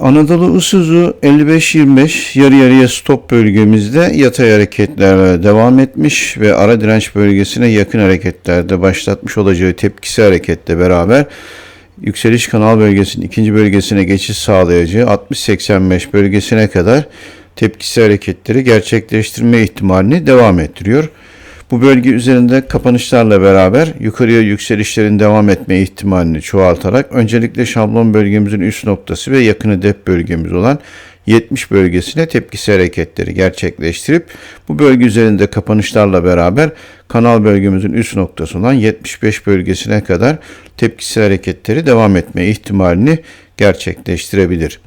Anadolu Isuzu 55-25 yarı yarıya stop bölgemizde yatay hareketlerle devam etmiş ve ara direnç bölgesine yakın hareketlerde başlatmış olacağı tepkisi hareketle beraber yükseliş kanal bölgesinin ikinci bölgesine geçiş sağlayacağı 60-85 bölgesine kadar tepkisi hareketleri gerçekleştirme ihtimalini devam ettiriyor. Bu bölge üzerinde kapanışlarla beraber yukarıya yükselişlerin devam etme ihtimalini çoğaltarak öncelikle şablon bölgemizin üst noktası ve yakını dep bölgemiz olan 70 bölgesine tepkisi hareketleri gerçekleştirip bu bölge üzerinde kapanışlarla beraber kanal bölgemizin üst noktası olan 75 bölgesine kadar tepkisi hareketleri devam etme ihtimalini gerçekleştirebilir.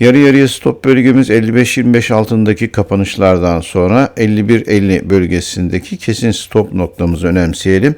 Yarı yarıya stop bölgemiz 55-25 altındaki kapanışlardan sonra 51-50 bölgesindeki kesin stop noktamızı önemseyelim.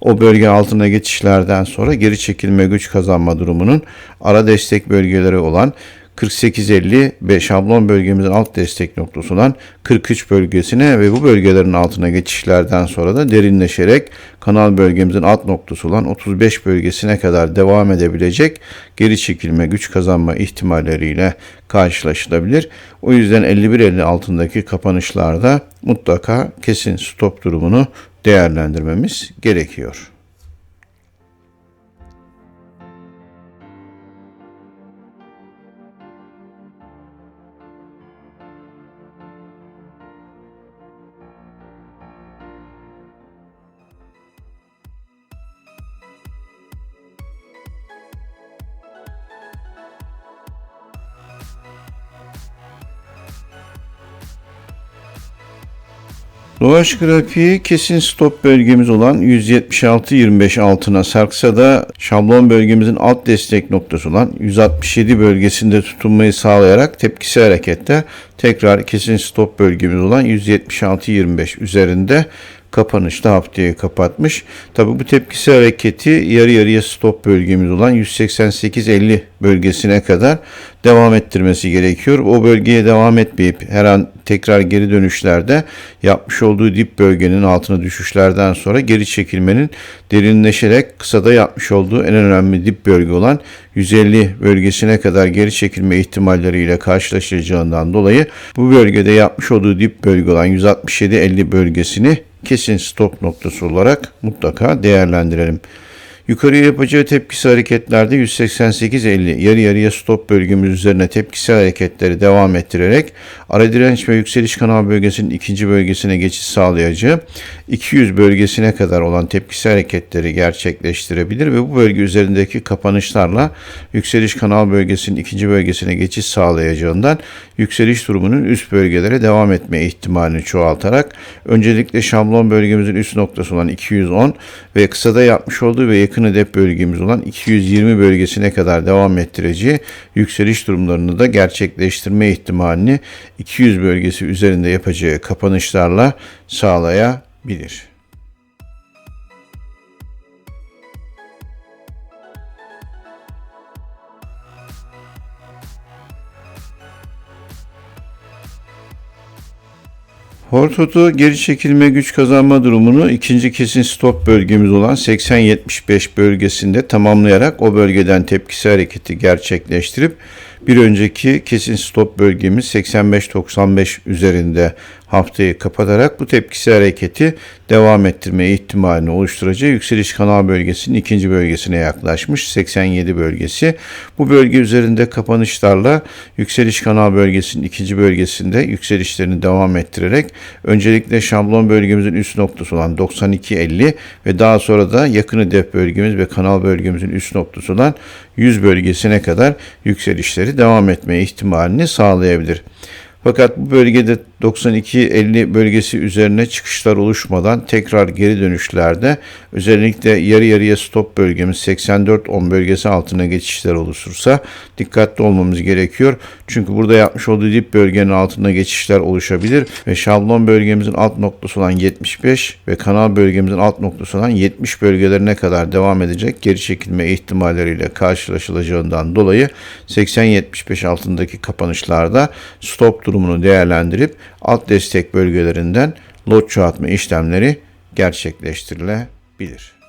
O bölge altına geçişlerden sonra geri çekilme güç kazanma durumunun ara destek bölgeleri olan 48-50 ve şablon bölgemizin alt destek noktası olan 43 bölgesine ve bu bölgelerin altına geçişlerden sonra da derinleşerek kanal bölgemizin alt noktası olan 35 bölgesine kadar devam edebilecek geri çekilme güç kazanma ihtimalleriyle karşılaşılabilir. O yüzden 51-50 altındaki kapanışlarda mutlaka kesin stop durumunu değerlendirmemiz gerekiyor. Doğaç grafiği kesin stop bölgemiz olan 176.25 altına sarksa da şablon bölgemizin alt destek noktası olan 167 bölgesinde tutunmayı sağlayarak tepkisi harekette tekrar kesin stop bölgemiz olan 176.25 üzerinde kapanışta haftayı kapatmış. Tabi bu tepkisi hareketi yarı yarıya stop bölgemiz olan 188.50 bölgesine kadar devam ettirmesi gerekiyor. O bölgeye devam etmeyip her an tekrar geri dönüşlerde yapmış olduğu dip bölgenin altına düşüşlerden sonra geri çekilmenin derinleşerek kısada yapmış olduğu en önemli dip bölge olan 150 bölgesine kadar geri çekilme ihtimalleriyle karşılaşacağından dolayı bu bölgede yapmış olduğu dip bölge olan 167-50 bölgesini kesin stop noktası olarak mutlaka değerlendirelim. Yukarıya yapacağı tepkisi hareketlerde 188-50 yarı yarıya stop bölgemiz üzerine tepkisi hareketleri devam ettirerek ara direnç ve yükseliş kanal bölgesinin ikinci bölgesine geçiş sağlayacağı 200 bölgesine kadar olan tepkisi hareketleri gerçekleştirebilir ve bu bölge üzerindeki kapanışlarla yükseliş kanal bölgesinin ikinci bölgesine geçiş sağlayacağından yükseliş durumunun üst bölgelere devam etme ihtimalini çoğaltarak öncelikle şablon bölgemizin üst noktası olan 210 ve kısada yapmış olduğu ve yakın hedef bölgemiz olan 220 bölgesine kadar devam ettireceği yükseliş durumlarını da gerçekleştirme ihtimalini 200 bölgesi üzerinde yapacağı kapanışlarla sağlayabilir. Hortoto geri çekilme güç kazanma durumunu ikinci kesin stop bölgemiz olan 80-75 bölgesinde tamamlayarak o bölgeden tepkisi hareketi gerçekleştirip bir önceki kesin stop bölgemiz 85-95 üzerinde haftayı kapatarak bu tepkisi hareketi devam ettirme ihtimalini oluşturacağı yükseliş kanal bölgesinin ikinci bölgesine yaklaşmış 87 bölgesi. Bu bölge üzerinde kapanışlarla yükseliş kanal bölgesinin ikinci bölgesinde yükselişlerini devam ettirerek öncelikle şablon bölgemizin üst noktası olan 92.50 ve daha sonra da yakın hedef bölgemiz ve kanal bölgemizin üst noktası olan 100 bölgesine kadar yükselişleri devam etme ihtimalini sağlayabilir. Fakat bu bölgede 92-50 bölgesi üzerine çıkışlar oluşmadan tekrar geri dönüşlerde özellikle yarı yarıya stop bölgemiz 84-10 bölgesi altına geçişler oluşursa dikkatli olmamız gerekiyor. Çünkü burada yapmış olduğu dip bölgenin altına geçişler oluşabilir ve şablon bölgemizin alt noktası olan 75 ve kanal bölgemizin alt noktası olan 70 bölgelerine kadar devam edecek geri çekilme ihtimalleriyle karşılaşılacağından dolayı 80-75 altındaki kapanışlarda stop durumunu değerlendirip alt destek bölgelerinden lot çoğaltma işlemleri gerçekleştirilebilir.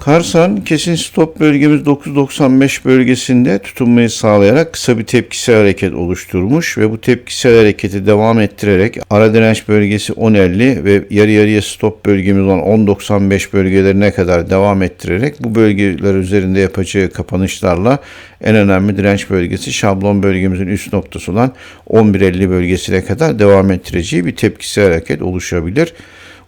Karsan kesin stop bölgemiz 995 bölgesinde tutunmayı sağlayarak kısa bir tepkisel hareket oluşturmuş ve bu tepkisel hareketi devam ettirerek ara direnç bölgesi 10.50 ve yarı yarıya stop bölgemiz olan 10.95 bölgelerine kadar devam ettirerek bu bölgeler üzerinde yapacağı kapanışlarla en önemli direnç bölgesi şablon bölgemizin üst noktası olan 11.50 bölgesine kadar devam ettireceği bir tepkisel hareket oluşabilir.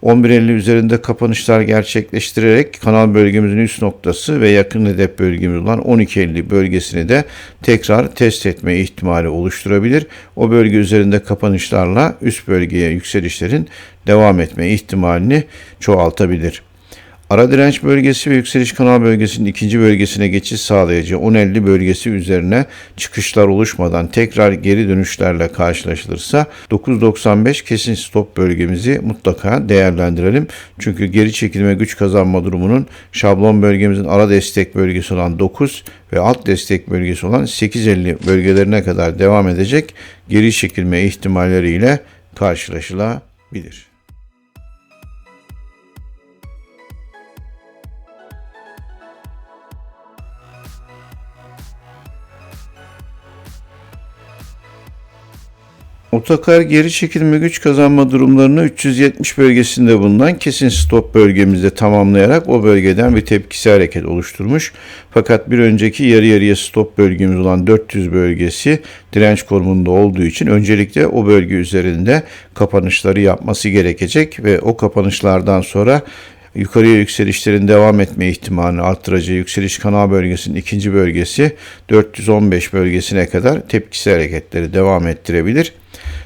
11.50 üzerinde kapanışlar gerçekleştirerek kanal bölgemizin üst noktası ve yakın hedef bölgemiz olan 12.50 bölgesini de tekrar test etme ihtimali oluşturabilir. O bölge üzerinde kapanışlarla üst bölgeye yükselişlerin devam etme ihtimalini çoğaltabilir. Ara direnç bölgesi ve yükseliş kanal bölgesinin ikinci bölgesine geçiş sağlayıcı 10.50 bölgesi üzerine çıkışlar oluşmadan tekrar geri dönüşlerle karşılaşılırsa 9.95 kesin stop bölgemizi mutlaka değerlendirelim. Çünkü geri çekilme güç kazanma durumunun şablon bölgemizin ara destek bölgesi olan 9 ve alt destek bölgesi olan 8.50 bölgelerine kadar devam edecek geri çekilme ihtimalleriyle karşılaşılabilir. Otokar geri çekilme güç kazanma durumlarını 370 bölgesinde bulunan kesin stop bölgemizde tamamlayarak o bölgeden bir tepkisi hareket oluşturmuş. Fakat bir önceki yarı yarıya stop bölgemiz olan 400 bölgesi direnç konumunda olduğu için öncelikle o bölge üzerinde kapanışları yapması gerekecek ve o kapanışlardan sonra yukarıya yükselişlerin devam etme ihtimalini arttıracağı yükseliş kanal bölgesinin ikinci bölgesi 415 bölgesine kadar tepkisi hareketleri devam ettirebilir.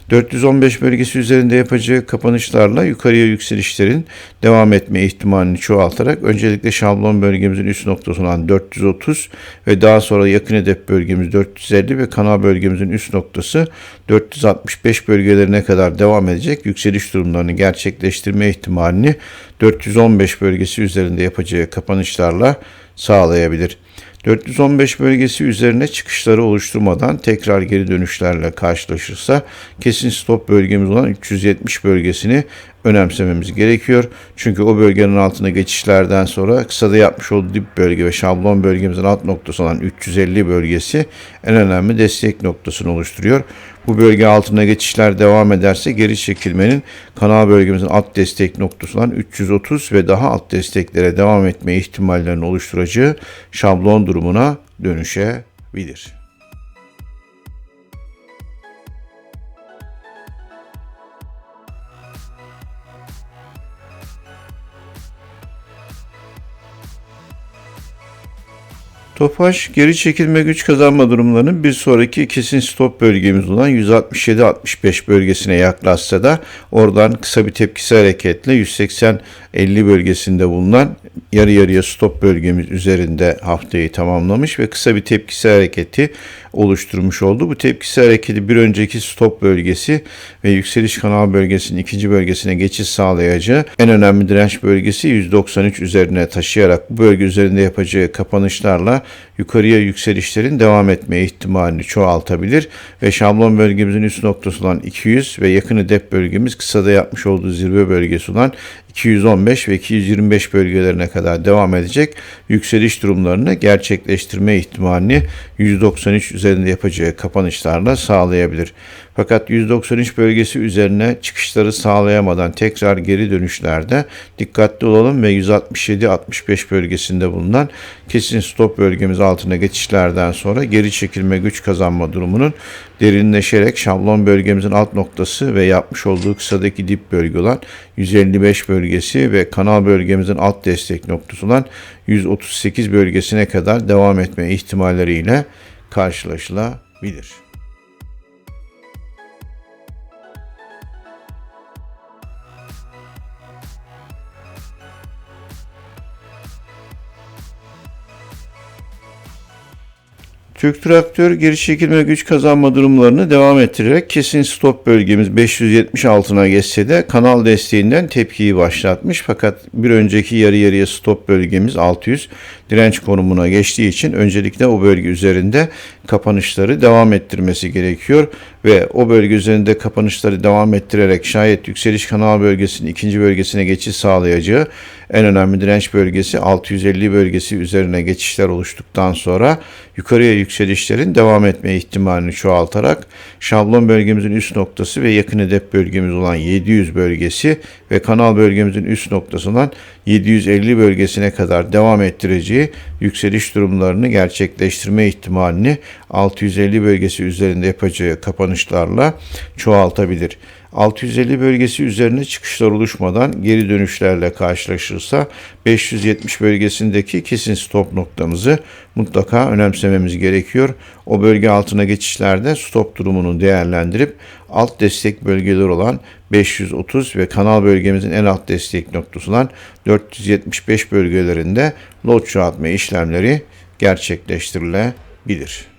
415 bölgesi üzerinde yapacağı kapanışlarla yukarıya yükselişlerin devam etme ihtimalini çoğaltarak öncelikle şablon bölgemizin üst noktası olan 430 ve daha sonra yakın hedef bölgemiz 450 ve kanal bölgemizin üst noktası 465 bölgelerine kadar devam edecek yükseliş durumlarını gerçekleştirme ihtimalini 415 bölgesi üzerinde yapacağı kapanışlarla sağlayabilir. 415 bölgesi üzerine çıkışları oluşturmadan tekrar geri dönüşlerle karşılaşırsa kesin stop bölgemiz olan 370 bölgesini önemsememiz gerekiyor. Çünkü o bölgenin altına geçişlerden sonra kısada yapmış olduğu dip bölge ve şablon bölgemizin alt noktası olan 350 bölgesi en önemli destek noktasını oluşturuyor. Bu bölge altına geçişler devam ederse geri çekilmenin kanal bölgemizin alt destek noktası olan 330 ve daha alt desteklere devam etme ihtimallerini oluşturacağı şablon durumuna dönüşebilir. Topaş geri çekilme güç kazanma durumlarının bir sonraki kesin stop bölgemiz olan 167-65 bölgesine yaklaşsa da oradan kısa bir tepkisi hareketle 180-50 bölgesinde bulunan yarı yarıya stop bölgemiz üzerinde haftayı tamamlamış ve kısa bir tepkisi hareketi oluşturmuş oldu. Bu tepkisi hareketi bir önceki stop bölgesi ve yükseliş kanal bölgesinin ikinci bölgesine geçiş sağlayacağı en önemli direnç bölgesi 193 üzerine taşıyarak bu bölge üzerinde yapacağı kapanışlarla yukarıya yükselişlerin devam etme ihtimalini çoğaltabilir ve şablon bölgemizin üst noktası olan 200 ve yakın hedef bölgemiz kısada yapmış olduğu zirve bölgesi olan 215 ve 225 bölgelerine kadar devam edecek yükseliş durumlarını gerçekleştirme ihtimalini 193 üzerinde yapacağı kapanışlarla sağlayabilir. Fakat 193 bölgesi üzerine çıkışları sağlayamadan tekrar geri dönüşlerde dikkatli olalım ve 167-65 bölgesinde bulunan kesin stop bölgemiz altına geçişlerden sonra geri çekilme güç kazanma durumunun derinleşerek şablon bölgemizin alt noktası ve yapmış olduğu kısadaki dip bölge olan 155 bölgesi ve kanal bölgemizin alt destek noktası olan 138 bölgesine kadar devam etme ihtimalleriyle karşılaşılabilir. Türk traktör geri çekilme güç kazanma durumlarını devam ettirerek kesin stop bölgemiz 570 altına geçse de kanal desteğinden tepkiyi başlatmış. Fakat bir önceki yarı yarıya stop bölgemiz 600 direnç konumuna geçtiği için öncelikle o bölge üzerinde kapanışları devam ettirmesi gerekiyor ve o bölge üzerinde kapanışları devam ettirerek şayet yükseliş kanal bölgesinin ikinci bölgesine geçiş sağlayacağı en önemli direnç bölgesi 650 bölgesi üzerine geçişler oluştuktan sonra yukarıya yükselişlerin devam etme ihtimalini çoğaltarak şablon bölgemizin üst noktası ve yakın hedef bölgemiz olan 700 bölgesi ve kanal bölgemizin üst noktası olan 750 bölgesine kadar devam ettireceği yükseliş durumlarını gerçekleştirme ihtimalini 650 bölgesi üzerinde yapacağı kapanışlarla çoğaltabilir. 650 bölgesi üzerine çıkışlar oluşmadan geri dönüşlerle karşılaşırsa 570 bölgesindeki kesin stop noktamızı mutlaka önemsememiz gerekiyor. O bölge altına geçişlerde stop durumunu değerlendirip alt destek bölgeleri olan 530 ve kanal bölgemizin en alt destek noktası olan 475 bölgelerinde lot çoğaltma işlemleri gerçekleştirilebilir.